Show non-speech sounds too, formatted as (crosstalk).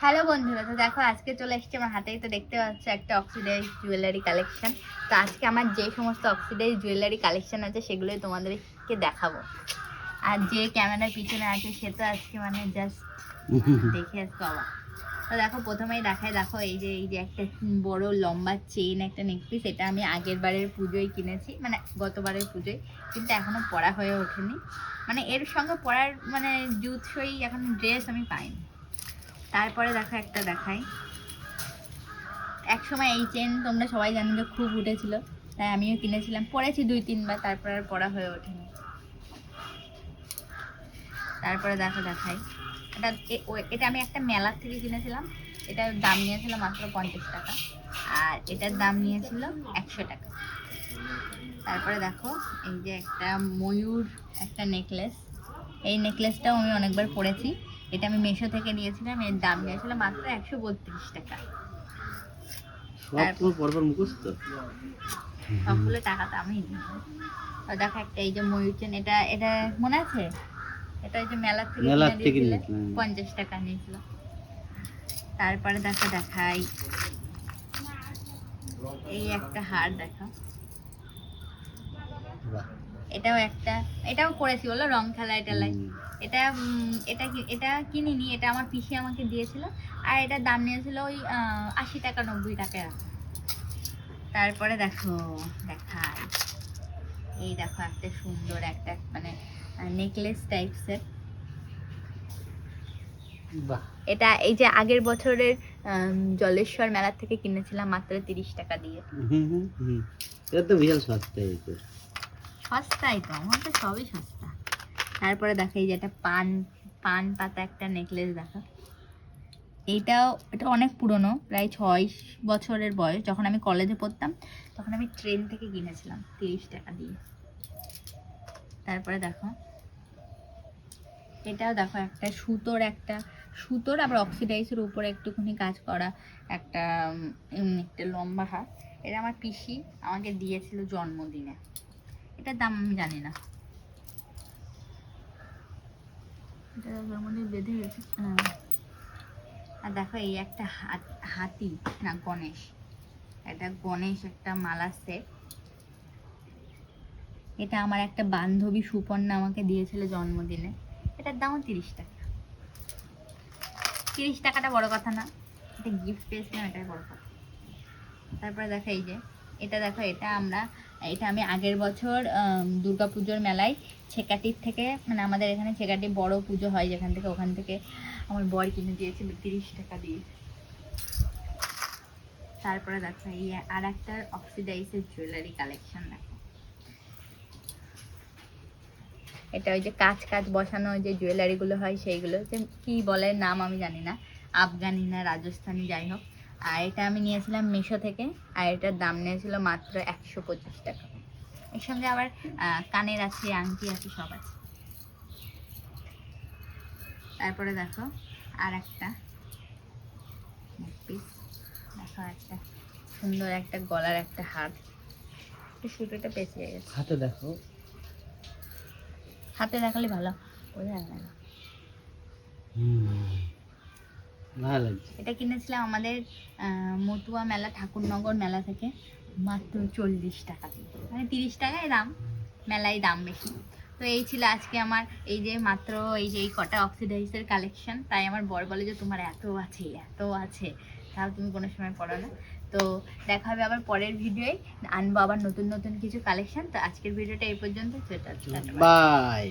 Hello বন্ধুরা তো দেখো আজকে চলে এসেছি আমার হাতেই তো দেখতে পাচ্ছ একটা অক্সিডাইজ জুয়েলারি কালেকশন তো আজকে আমার যে সমস্ত অক্সিডাইজ জুয়েলারি কালেকশন আছে সেগুলোই তোমাদেরকে দেখাবো। আর যে ক্যামেরার পিছনে আছে সে তো আজকে মানে জাস্ট (laughs) দেখে আজকে অবাক। তো দেখো প্রথমেই দেখায় দেখো এই যে এই যে একটা বড় লম্বা চেইন একটা নেকপিস এটা আমি আগের বারের পুজোয় কিনেছি মানে গতবারের পুজোয় কিন্তু এখনও পরা হয়ে ওঠেনি। মানে এর সঙ্গে পরার মানে জুতসই এখন ড্রেস আমি পাইনি। তারপরে দেখো একটা দেখাই। এক সময় এই চেন তোমরা সবাই জানো যে খুব উঠেছিল, তাই আমিও কিনেছিলাম। পরেছি দুই, তিনবার, তারপর আর পড়া হয়ে ওঠেনি। তারপরে দেখো, দেখাই। এটা এটা আমি একটা মেলার থেকে কিনেছিলাম। এটার দাম নিয়েছিল মাত্র পঞ্চাশ টাকা। আর এটার দাম নিয়েছিল একশো টাকা। তারপরে দেখো, এই যে একটা ময়ূর, একটা নেকলেস এই নেকলেসটাও আমি অনেকবার পরেছি এটা আমি মেশো থেকে নিয়েছিলাম এর দাম নিয়েছিল মাত্র একশো বত্রিশ টাকা। সব পরপর মুখস্থ? সবগুলো টাকা তো আমি দেখো একটা এই যে ময়ূর চেন এটা এটা মনে আছে? এটা ওই যে মেলার থেকে মেলার থেকে পঞ্চাশ টাকা নিয়েছিল। তারপরে দেখো দেখাই। এই একটা হার দেখো। এটাও একটা এটাও করেছি বলো রং খেলায় টেলায়। এটা এটা কি- এটা কিনিনি এটা আমার পিসি আমাকে দিয়েছিল। আর এটার দাম নিয়েছিল ওই আশি টাকা নব্বই টাকা। তারপরে দেখো দেখাই। এই দেখো একটা সুন্দর একটা মানে নেকলেস টাইপসের বাহ। এটা এই যে আগের বছরের জলেশ্বর মেলার থেকে কিনেছিলাম মাত্র তিরিশ টাকা দিয়ে। এটা তো বিশাল সস্তা সস্তাই তো, আমার তো সবই সস্তা। তারপরে দেখো এই যে একটা পান পান পাতা একটা নেকলেস দেখা। এইটাও, এটা অনেক পুরনো, প্রায় ছয় বছরের বয়স। যখন আমি কলেজে পড়তাম, তখন আমি ট্রেন থেকে কিনেছিলাম, তিরিশ টাকা দিয়ে। তারপরে দেখো, এটাও দেখো একটা সুতোর একটা, সুতোর আবার অক্সিডাইজের উপরে একটুখানি কাজ করা একটা একটা লম্বা হাত এটা আমার পিসি আমাকে দিয়েছিল জন্মদিনে। এটার দাম আমি জানি না। এটা বেঁধে গেছে। হ্যাঁ। আর দেখো এই একটা হাতি না গণেশ। এটা গণেশ একটা মালা সেট এটা আমার একটা বান্ধবী সুপর্ণা আমাকে দিয়েছিল জন্মদিনে। এটার দামও তিরিশ টাকা। তিরিশ টাকাটা বড় কথা না। এটা গিফট পেয়েছিলাম এটাই বড় কথা। তারপরে দেখো এই যে এটা দেখো এটা আমরা এটা আমি আগের বছর দুর্গা পুজোর মেলায় ছেকাটির থেকে মানে আমাদের এখানে ছেকাটি বড় পুজো হয় যেখান থেকে, ওখান থেকে আমার বর কিনে দিয়েছিল তিরিশ টাকা দিয়ে। তারপরে দেখো, এই আর একটা অক্সিডাইজের জুয়েলারি কালেকশন দেখো। এটা ওই যে কাজ কাজ বসানো যে জুয়েলারিগুলো হয় সেইগুলো কি বলে নাম আমি জানি না। আফগানি না রাজস্থানি, যাই হোক। আর এটা আমি নিয়েছিলাম মিশো থেকে আর এটার দাম নিয়েছিল মাত্র একশো পঁচিশ টাকা। এর সঙ্গে আবার কানের আছে আংটি আছে সব আছে। তারপরে দেখো আর একটা। piece। দেখো একটা সুন্দর একটা গলার একটা হার। একটু সুতোটা পেঁচিয়ে গেছে। হাতে দেখো। হাতে দেখালে ভালো। বোঝা যাবে না। ভালো এটা কিনেছিলাম আমাদের মতুয়া মেলা ঠাকুরনগর মেলা থেকে মাত্র চল্লিশ টাকা মানে তিরিশ টাকায় দাম মেলায় দাম বেশি। তো এই ছিল আজকে আমার এই যে মাত্র এই যে এই কটা অক্সিডাইজের কালেকশন তাই আমার বর বলে যে তোমার এত আছে এত আছে। তাও তুমি কোনো সময় পড়ো না। তো দেখা হবে আবার পরের ভিডিওয়ে। আনব আবার নতুন নতুন কিছু কালেকশন তো আজকের ভিডিওটা এই পর্যন্ত। বাই।